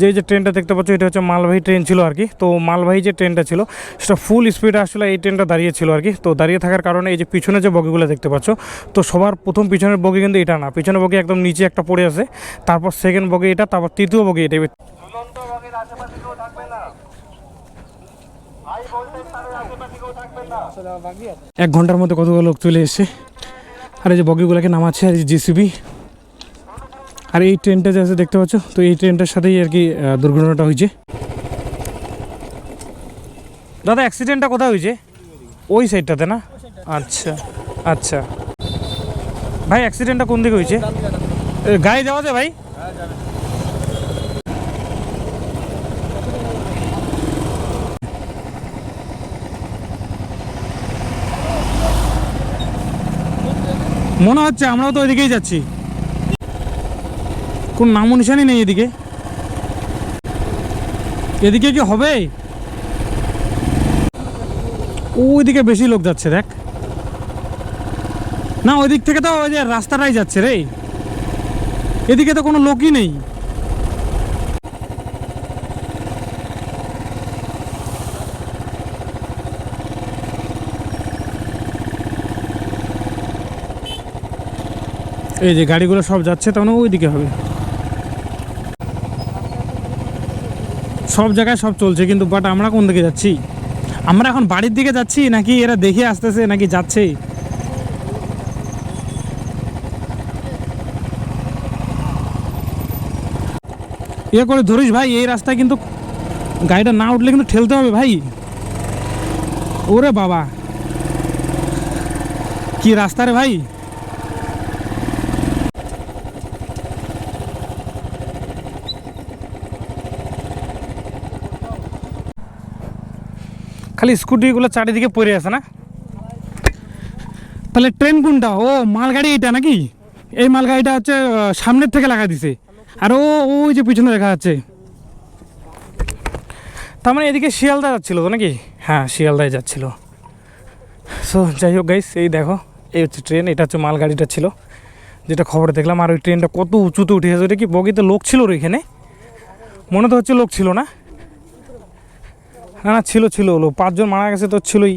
যে যে ট্রেনটা দেখতে পাচ্ছ এটা হচ্ছে মালবাহী ট্রেন ছিল আর কি। তো মালবাহী যে ট্রেনটা ছিল সেটা ফুল স্পিডে আসলে এই ট্রেনটা দাঁড়িয়ে ছিল আর কি। তো দাঁড়িয়ে থাকার কারণে এই যে পিছনে যে বগিগুলো দেখতে পাচ্ছ তো সবার প্রথম পিছনের বগি কিন্তু এটা না। পিছনের বগি একদম নিচে একটা পড়ে আছে তারপর সেকেন্ড বগি এটা তারপর তৃতীয় বগি এটা। এক ঘণ্টার মধ্যে কতগুলো লোক চলে এসছে। আর এই যে বগিগুলোকে নামাচ্ছে আর এই যে জিসিবি আর এই ট্রেনটা যে দেখতে পাচ্ছ? তো এই ট্রেনটার সাথেই আর কি দুর্ঘটনাটা হয়েছে। দাদা অ্যাক্সিডেন্টটা কোথায় হয়েছে? ওই সাইডটাতে না? আচ্ছা আচ্ছা। ভাই অ্যাক্সিডেন্টটা কোন দিকে হয়েছে? গায়ে যাওয়া যায় ভাই? মনে হচ্ছে আমরাও তো ওইদিকেই যাচ্ছি। কোন নামও নিশানি নেই এদিকে? এদিকে কি হবে? ওইদিকে বেশি লোক যাচ্ছে, দেখ। না ওই দিক থেকে তো ওই যে রাস্তাটাই যাচ্ছে রে। এদিকে তো কোনো লোকই নেই। এই যে গাড়িগুলো সব যাচ্ছে, তখন ওইদিকে হবে। সব জায়গায় সব চলছে, কিন্তু বাট আমরা কোন দিকে যাচ্ছি? আমরা এখন বাড়ির দিকে যাচ্ছি নাকি এরা দেখে আসতেছে নাকি যাচ্ছে? ইয়ে করে ধরিস ভাই, এই রাস্তায় কিন্তু গাড়িটা না উঠলে কিন্তু ঠেলতে হবে ভাই। ওরে বাবা। কি রাস্তা রে ভাই? খালি স্কুটিগুলো চারিদিকে পড়ে আছে না? তাহলে ট্রেন কোনটা? ও, মালগাড়ি এটা নাকি? এই মালগাড়িটা হচ্ছে সামনের থেকে লাগা দিছে। আর ও ওই যে পিছনে দেখা যাচ্ছে। তার মানে এদিকে শিয়ালদা যাচ্ছিল তো নাকি? হ্যাঁ শিয়ালদায় যাচ্ছিল। সো যাই হোক গাইস এই দেখো, এই হচ্ছে ট্রেন, এটা হচ্ছে মালগাড়িটা ছিল। যেটা খবরে দেখলাম, আর ওই ট্রেনটা কত উঁচুতে উঠে গেছে। ওটা কি বগিতে লোক ছিল ওর এখানে? মনে তো হচ্ছে লোক ছিল না। না না ছিল ছিল লোক পাঁচজন মারা গেছে তো ছিলই।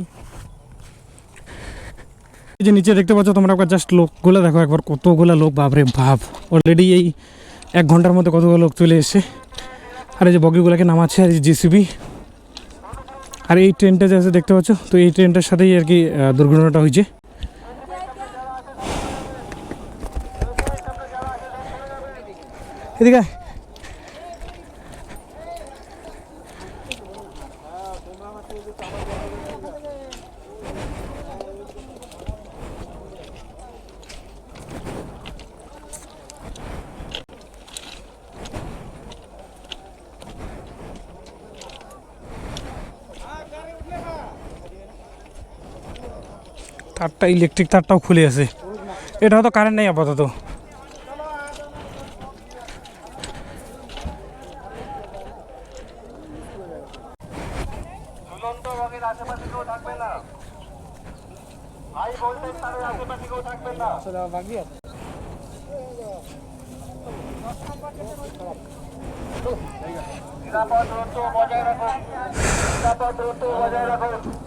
এই যে নিচে দেখতে পাচ্ছ তোমরা একবার জাস্ট লোকগুলো, দেখো একবার কতগুলো লোক, বাপরে ভাব অলরেডি এই এক ঘণ্টার মধ্যে কতগুলো লোক চলে এসছে। আর এই যে বগিগুলোকে নামাচ্ছে, আর এই জিসিবি আর এই ট্রেনটা যে আছে দেখতে পাচ্ছ, তো এই ট্রেনটার সাথেই আর কি দুর্ঘটনাটা হয়েছে। এদিকে তারটা ইলেকট্রিক তারটাও খুলে আছে। এটা হয়তো কারেন্ট নেই আপাতত। নিরাপদ বজায় নিরাপদ বজায়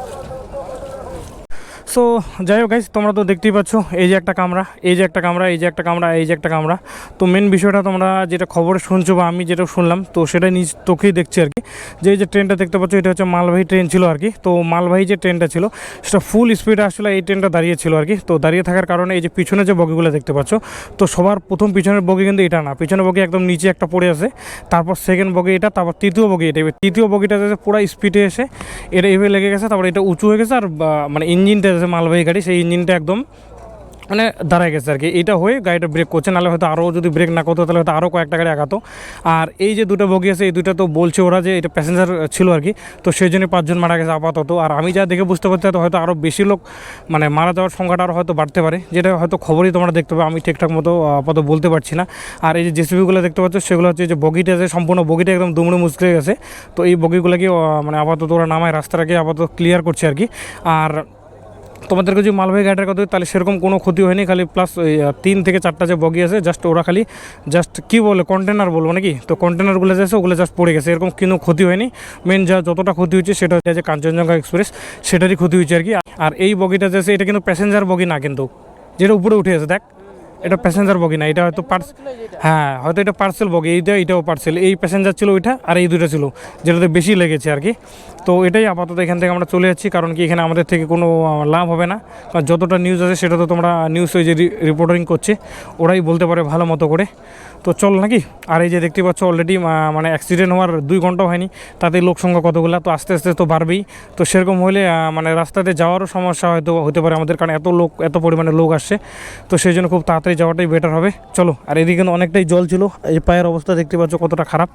সো যাই হোক গাইজ তোমরা তো দেখতেই পাচ্ছ, এই যে একটা কামরা, এই যে একটা কামরা, এই যে একটা কামরা, এই যে একটা কামরা। তো মেন বিষয়টা তোমরা যেটা খবরে শুনছো বা আমি যেটা শুনলাম, তো সেটা নিজ তোকেই দেখছি আর কি। যে এই যে ট্রেনটা দেখতে পাচ্ছ, এটা হচ্ছে মালবাহী ট্রেন ছিল আর কি। তো মালবাহী যে ট্রেনটা ছিল, সেটা ফুল স্পিডে আসলে এই ট্রেনটা দাঁড়িয়ে ছিল আর কি। তো দাঁড়িয়ে থাকার কারণে এই যে পিছনে যে বগিগুলো দেখতে পাচ্ছ, তো সবার প্রথম পিছনের বগি কিন্তু এটা না। পিছনের বগি একদম নিচে একটা পড়ে আছে, তারপর সেকেন্ড বগি এটা, তারপর তৃতীয় বগি এটা। তৃতীয় বগিটা পুরো স্পিডে এসে, এটা এভাবে লেগে গেছে, তারপর এটা উঁচু হয়ে গেছে, আর মানে ইঞ্জিনটা আছে মালবাহী গাড়ি, সেই ইঞ্জিনটা একদম মানে দাঁড়ায় গেছে আর কি। এইটা হয়ে গাড়িটা ব্রেক করছে, নাহলে হয়তো আরও যদি ব্রেক না করতো, তাহলে হয়তো আরও কয়েকটা গাড়ি আগাতো আর এই যে দুটো বগি আছে, এই দুটো তো বলছে ওরা যে এটা প্যাসেঞ্জার ছিল আর কি। তো সেই জন্য পাঁচজন মারা গেছে আপাতত। আর আমি যা দেখে বুঝতে পারছি, হয়তো আরও বেশি লোক মানে মারা যাওয়ার সংখ্যাটা আরও হয়তো বাড়তে পারে। যেটা হয়তো খবরই তোমরা দেখতে পাবে, আমি ঠিকঠাক মতো আপাতত বলতে পারছি না। আর এই যে জেসিবিগুলো দেখতে পাচ্ছ, সেগুলো হচ্ছে যে বগিটা আছে সম্পূর্ণ বগিটা একদম দুমড়ে মুচকে গেছে। তো এই বগিগুলোকে মানে আপাতত ওরা নামায়, রাস্তাটাকে আপাতত ক্লিয়ার করছে আর কি। আর তোমাদেরকে যদি মালবাহী গাড়িটার কথা তাহলে সেরকম কোনো ক্ষতি হয়নি, খালি প্লাস তিন থেকে চারটা যে বগি আছে জাস্ট ওরা খালি জাস্ট কী বলে কন্টেনার বলব নাকি? তো কন্টেনারগুলো যে আছে, ওগুলো জাস্ট পড়ে গেছে, এরকম কোনো ক্ষতি হয়নি। মেন যা যতটা ক্ষতি হয়েছে, সেটা হচ্ছে যে কাঞ্চনজঙ্ঘা এক্সপ্রেস সেটারই ক্ষতি হয়েছে আর কি। আর এই বগিটা যে এটা কিন্তু প্যাসেঞ্জার বগি না কিন্তু। যেটা উপরে উঠে আছে দেখ। এটা প্যাসেঞ্জার বগি না, এটা হয়তো পার্স হ্যাঁ হয়তো এটা পার্সেল বগি এইটা, এটাও পার্সেল এই প্যাসেঞ্জার ছিল ওইটা, আর এই দুটো ছিল, যেটাতে বেশি লেগেছে আর কি। তো এটাই আপাতত এখান থেকে আমরা চলে যাচ্ছি, কারণ কি এখানে আমাদের থেকে কোনো লাভ হবে না। কারণ যতটা নিউজ আছে সেটা তো তোমরা নিউজ ওই যে রিপোর্টিং করছে, ওরাই বলতে পারে ভালো মতো করে। তো চল নাকি? আর এই যে দেখতে পাচ্ছ অলরেডি মানে অ্যাক্সিডেন্ট হওয়ার দুই ঘণ্টা হয়নি, তাতে লোক সংখ্যা কতগুলো, তো আস্তে আস্তে তো বাড়বেই। তো সেরকম হলে মানে রাস্তাতে যাওয়ারও সমস্যা হয়তো, হতে পারে আমাদের, কারণ এত লোক, এত পরিমাণে লোক আসছে। তো সেই জন্য খুব তাড়াতাড়ি যাওয়াটাই বেটার হবে। চলো, আর এদিকে অনেকটাই জল ছিল, এই পায়ের অবস্থা দেখতে পাচ্ছ কতটা খারাপ।